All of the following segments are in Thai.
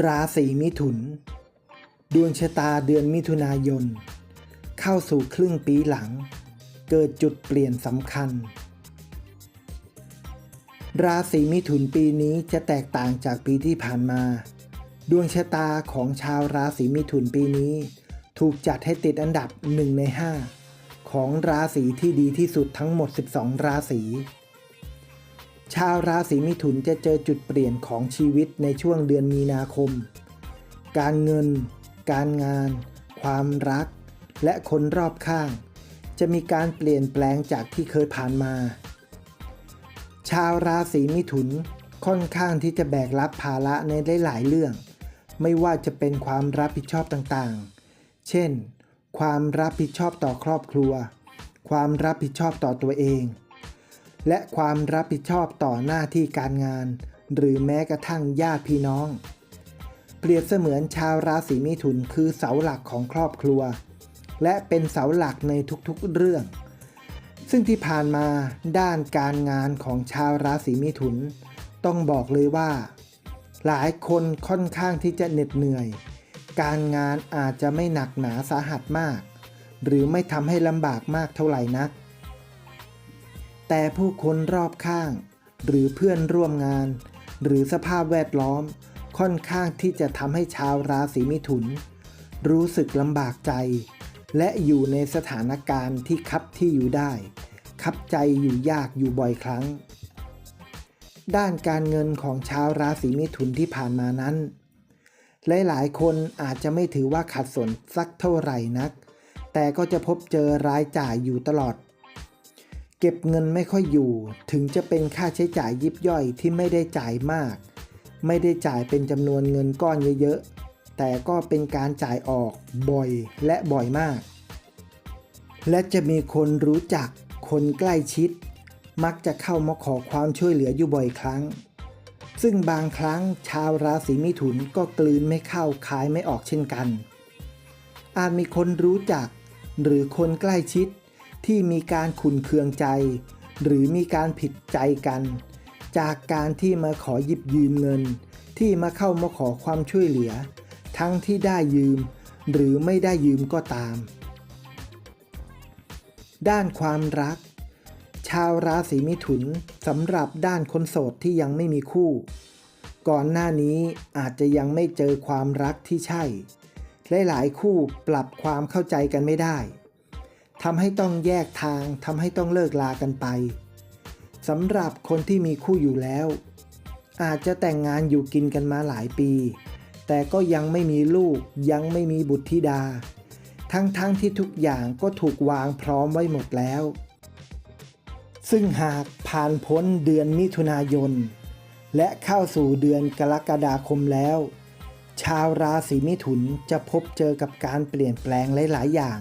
ราศีมิถุน ดวงชะตาเดือนมิถุนายน เข้าสู่ครึ่งปีหลัง เกิดจุดเปลี่ยนสำคัญ ราศีมิถุนปีนี้จะแตกต่างจากปีที่ผ่านมา ดวงชะตาของชาวราศีมิถุนปีนี้ ถูกจัดให้ติดอันดับ 1 ใน 5 ของราศีที่ดีที่สุดทั้งหมด 12 ราศี ชาวราศีมิถุนจะเจอจุดเปลี่ยนของชีวิตในช่วงเดือนมีนาคม การเงิน การงาน ความรัก และคนรอบข้าง จะมีการเปลี่ยนแปลงจากที่เคยผ่านมา ชาวราศีมิถุนค่อนข้างที่จะแบกรับภาระในหลายๆเรื่อง ไม่ว่าจะเป็นความรับผิดชอบต่างๆ เช่น ความรับผิดชอบต่อครอบครัว ความรับผิดชอบต่อตัวเอง และความรับผิดชอบต่อหน้าที่การงาน หรือแม้กระทั่งญาติพี่น้อง เปรียบเสมือนชาวราศีมิถุนคือเสาหลักของครอบครัว และเป็นเสาหลักในทุกๆเรื่อง ซึ่งที่ผ่านมาด้านการงานของชาวราศีมิถุน ต้องบอกเลยว่า หลายคนค่อนข้างที่จะเหน็ดเหนื่อย การงานอาจจะไม่หนักหนาสาหัสมาก หรือไม่ทำให้ลำบากมากเท่าไหร่นัก แต่ผู้คนรอบข้าง หรือเพื่อนร่วมงาน หรือสภาพแวดล้อม ค่อนข้างที่จะทำให้ชาวราศีมิถุน รู้สึกลำบากใจ และอยู่ในสถานการณ์ที่คับที่อยู่ได้ คับใจอยู่ยากอยู่บ่อยครั้ง ด้านการเงินของชาวราศีมิถุนที่ผ่านมานั้น หลายๆ คนอาจจะไม่ถือว่าขัดสนสักเท่าไหร่นัก แต่ก็จะพบเจอรายจ่ายอยู่ตลอด เก็บเงินไม่ค่อยอยู่ ถึงจะเป็นค่าใช้จ่ายยิบย่อยที่ไม่ได้จ่ายมาก ไม่ได้จ่ายเป็นจำนวนเงินก้อนเยอะๆ แต่ก็เป็นการจ่ายออกบ่อยและบ่อยมาก และจะมีคนรู้จักคนใกล้ชิด มักจะเข้ามาขอความช่วยเหลืออยู่บ่อยครั้ง ซึ่งบางครั้งชาวราศีมิถุนก็กลืนไม่เข้าขายไม่ออกเช่นกัน อาจมีคนรู้จักหรือคนใกล้ชิด ที่มีการขุนเคืองใจ หรือมีการผิดใจกัน จากการที่มาขอหยิบยืมเงิน ที่มาเข้ามาขอความช่วยเหลือ ทั้งที่ได้ยืม หรือไม่ได้ยืมก็ตาม ด้านความรัก ชาวราศีมิถุนสำหรับด้านคนโสดที่ยังไม่มีคู่ ก่อนหน้านี้อาจจะยังไม่เจอความรักที่ใช่หลายๆคู่ปรับความเข้าใจกันไม่ได้ ทำให้ต้องแยกทางทำให้ต้องเลิกลากันไปสำหรับคนที่มีคู่อยู่แล้ว อาจจะแต่งงานอยู่กินกันมาหลายปี แต่ก็ยังไม่มีลูกยังไม่มีบุตรธิดา ทั้งๆทที่ทุกอย่างก็ถูกวางพร้อมไว้หมดแล้ว ซึ่งหากผ่านพ้นเดือนมิถุนายน และเข้าสู่เดือนกรกฎาคมแล้ว ชาวราศีมิถุนจะพบเจอกับการเปลี่ยนแปลงหลาย ๆ อย่าง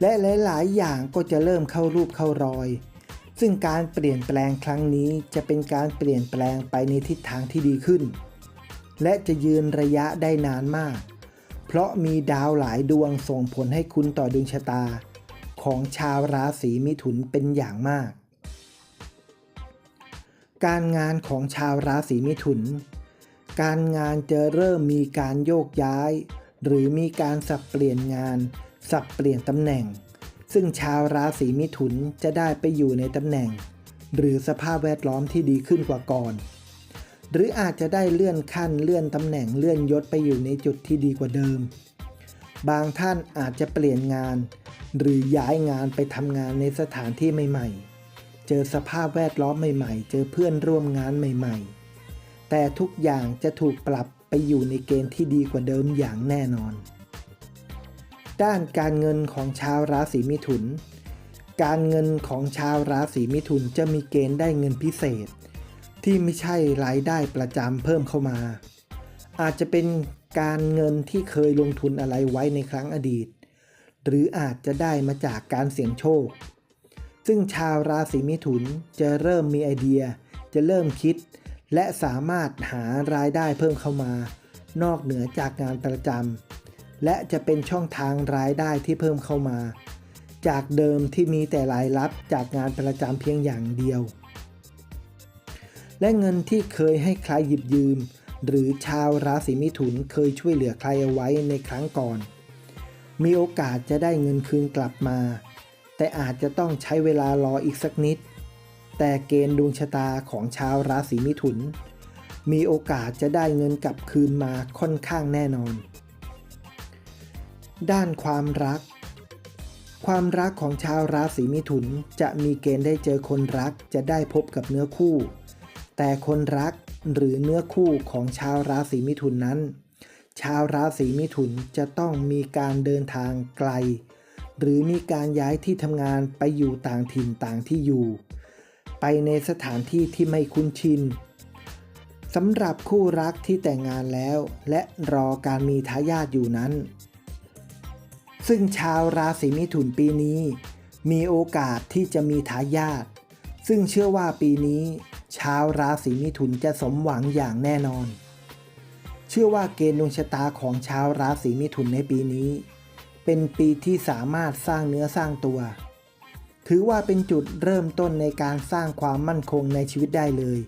และหลาย ๆ อย่างก็จะเริ่มเข้ารูปเข้ารอย ซึ่งการเปลี่ยนแปลงครั้งนี้จะเป็นการเปลี่ยนแปลงไปในทิศทางที่ดีขึ้น และจะยืนระยะได้นานมาก เพราะมีดาวหลายดวงส่งผลให้คุณต่อดวงชะตา ของชาวราศีมิถุนเป็นอย่างมาก การงานของชาวราศีมิถุน การงานจะเริ่มมีการโยกย้าย หรือมีการสับเปลี่ยนงาน สับเปลี่ยนตำแหน่ง ซึ่งชาวราศีมิถุนจะได้ไปอยู่ในตำแหน่ง หรือสภาพแวดล้อมที่ดีขึ้นกว่าก่อน หรืออาจจะได้เลื่อนขั้นเลื่อนตำแหน่งเลื่อนยศไปอยู่ในจุดที่ดีกว่าเดิม บางท่านอาจจะเปลี่ยนงาน หรือย้ายงานไปทำงานในสถานที่ใหม่ๆ เจอสภาพแวดล้อมใหม่ๆ เจอเพื่อนร่วมงานใหม่ๆ แต่ทุกอย่างจะถูกปรับไปอยู่ในเกณฑ์ที่ดีกว่าเดิมอย่างแน่นอน ด้านการเงินของชาวราศีมิถุน การเงินของชาวราศีมิถุนจะมีเกณฑ์ได้เงินพิเศษ ที่ไม่ใช่รายได้ประจำเพิ่มเข้ามา อาจจะเป็นการเงินที่เคยลงทุนอะไรไว้ในครั้งอดีต หรืออาจจะได้มาจากการเสี่ยงโชค ซึ่งชาวราศีมิถุนจะเริ่มมีไอเดีย จะเริ่มคิด และสามารถหารายได้เพิ่มเข้ามานอกเหนือจากงานประจำ และจะเป็นช่องทางรายได้ที่เพิ่มเข้ามา จากเดิมที่มีแต่รายรับจากงานประจำเพียงอย่างเดียว และเงินที่เคยให้ใครหยิบยืม หรือชาวราศีมิถุนเคยช่วยเหลือใครเอาไว้ในครั้งก่อน มีโอกาสจะได้เงินคืนกลับมา แต่อาจจะต้องใช้เวลารออีกสักนิด แต่เกณฑ์ดวงชะตาของชาวราศีมิถุน มีโอกาสจะได้เงินกลับคืนมาค่อนข้างแน่นอน ด้านความรัก ความรักของชาวราศีมิถุนจะมีเกณฑ์ได้เจอคนรักจะได้พบกับเนื้อคู่ แต่คนรักหรือเนื้อคู่ของชาวราศีมิถุนนั้น ชาวราศีมิถุนจะต้องมีการเดินทางไกล หรือมีการย้ายที่ทำงานไปอยู่ต่างถิ่นต่างที่อยู่ ไปในสถานที่ที่ไม่คุ้นชินสำหรับคู่รักที่แต่งงานแล้ว และรอการมีทายาทอยู่นั้น ซึ่งชาวราศีมิถุนปีนี้ มีโอกาสที่จะมีทายาทซึ่งเชื่อว่าปีนี้ ชาวราศีมิถุนจะสมหวังอย่างแน่นอน เชื่อว่าเกณฑ์ดวงชะตาของชาวราศีมิถุนในปีนี้ เป็นปีที่สามารถสร้างเนื้อสร้างตัว ถือว่าเป็นจุดเริ่มต้นในการสร้างความมั่นคงในชีวิตได้เลย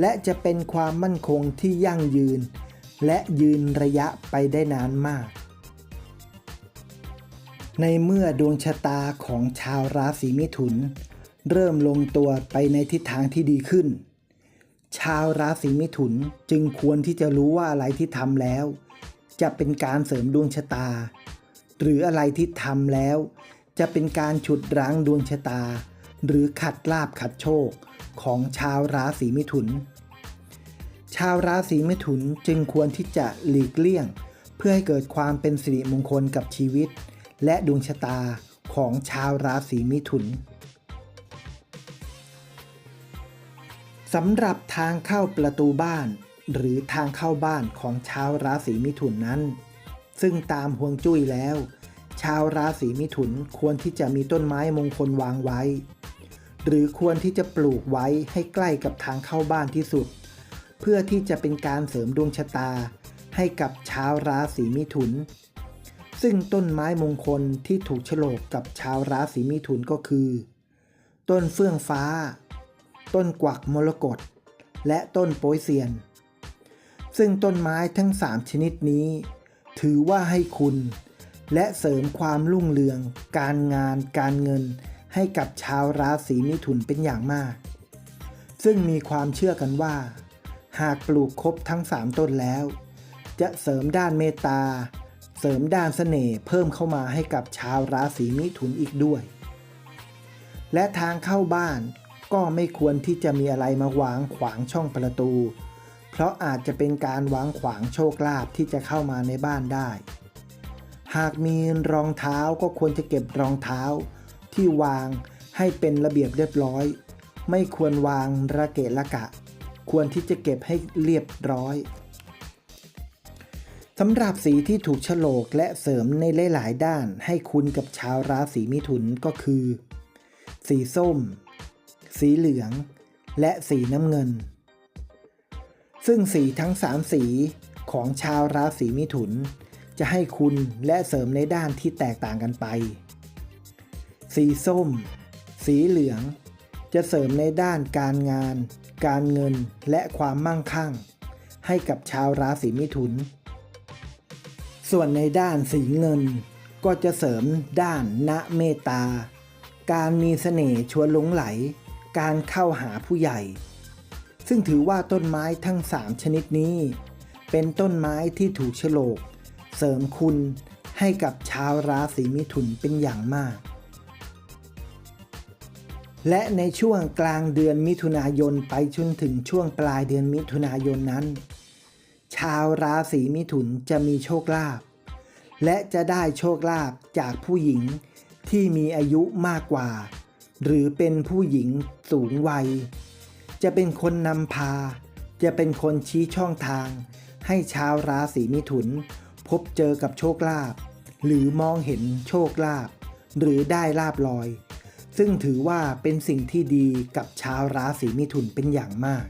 และจะเป็นความมั่นคงที่ยั่งยืน และยืนระยะไปได้นานมาก ในเมื่อดวงชะตาของชาวราศีมิถุน เริ่มลงตัวไปในทิศทางที่ดีขึ้น ชาวราศีมิถุนจึงควรที่จะรู้ว่าอะไรที่ทำแล้ว จะเป็นการเสริมดวงชะตา หรืออะไรที่ทำแล้ว จะเป็นการฉุดรั้งดวงชะตา หรือขัดลาบขัดโชคของชาวราศีมิถุน ชาวราศีมิถุนจึงควรที่จะหลีกเลี่ยง เพื่อให้เกิดความเป็นสิริมงคลกับชีวิต และดวงชะตาของชาวราศีมิถุนสำหรับทางเข้าประตูบ้าน หรือทางเข้าบ้านของชาวราศีมิถุนนั้น ซึ่งตามห่วงจุ้ยแล้ว ชาวราศีมิถุนควรที่จะมีต้นไม้มงคลวางไว้ หรือควรที่จะปลูกไว้ให้ใกล้กับทางเข้าบ้านที่สุด เพื่อที่จะเป็นการเสริมดวงชะตาให้กับชาวราศีมิถุน ซึ่งต้นไม้มงคลที่ถูกฉลกกับชาวราศีมิถุนก็คือ ต้นเฟื่องฟ้า ต้นกวักมรกตและต้นโป้ยเซียน ซึ่งต้นไม้ทั้ง 3 ชนิดนี้ ถือว่าให้คุณ และเสริมความรุ่งเรือง การงาน การเงิน ให้กับชาวราศีมิถุนเป็นอย่างมาก ซึ่งมีความเชื่อกันว่า หากปลูกครบทั้ง 3 ต้นแล้ว จะเสริมด้านเมตตา เสริมด้านเสน่ห์เพิ่มเข้ามาให้กับชาวราศีมิถุนอีกด้วย และทางเข้าบ้านก็ไม่ควรที่จะมีอะไรมาวางขวางช่องประตู เพราะอาจจะเป็นการวางขวางโชคลาภที่จะเข้ามาในบ้านได้ หากมีรองเท้าก็ควรจะเก็บรองเท้า ที่วางให้เป็นระเบียบเรียบร้อย ไม่ควรวางระเกะระกะ ควรที่จะเก็บให้เรียบร้อย สำหรับสีที่ถูกฉลกและเสริมในหลาย ๆ ด้านให้คุณกับชาวราศีมิถุนก็คือ สีส้ม สีเหลือง และสีน้ำเงิน ซึ่งสีทั้ง 3 สีของชาวราศีมิถุน จะให้คุณและเสริมในด้านที่แตกต่างกันไป สีส้ม สีเหลือง จะเสริมในด้านการงาน การเงินและความมั่งคั่ง ให้กับชาวราศีมิถุน ส่วนในด้านสีเงิน ก็จะเสริมด้านณเมตตา การมีเสน่ห์ชวนหลงไหล การเข้าหาผู้ใหญ่ ซึ่งถือว่าต้นไม้ทั้ง 3 ชนิดนี้ เป็นต้นไม้ที่ถูกโฉลก เสริมคุณให้กับชาวราศีมิถุนเป็นอย่างมาก และในช่วงกลางเดือนมิถุนายนไปจนถึงช่วงปลายเดือนมิถุนายนนั้น ชาวราศีมิถุนจะมีโชคลาภและจะได้โชคลาภจากผู้หญิงที่มีอายุมากกว่า หรือเป็นผู้หญิงสูงวัย จะเป็นคนนำพา จะเป็นคนชี้ช่องทาง ให้ชาวราศีมิถุน พบเจอกับโชคลาภหรือมองเห็นโชคลาภหรือได้ลาบลอย ซึ่งถือว่าเป็นสิ่งที่ดีกับชาวราศีมิถุนเป็นอย่างมาก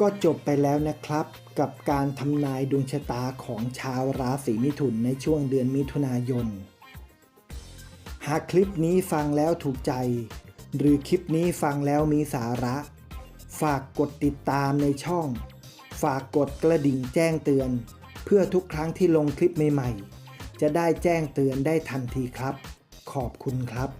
ก็จบไปแล้วนะครับ กับการทำนายดวงชะตาของชาวราศีมิถุนในช่วงเดือนมิถุนายน หากคลิปนี้ฟังแล้วถูกใจ หรือคลิปนี้ฟังแล้วมีสาระ ฝากกดติดตามในช่อง ฝากกดกระดิ่งแจ้งเตือน เพื่อทุกครั้งที่ลงคลิปใหม่ๆ จะได้แจ้งเตือนได้ทันทีครับ ขอบคุณครับ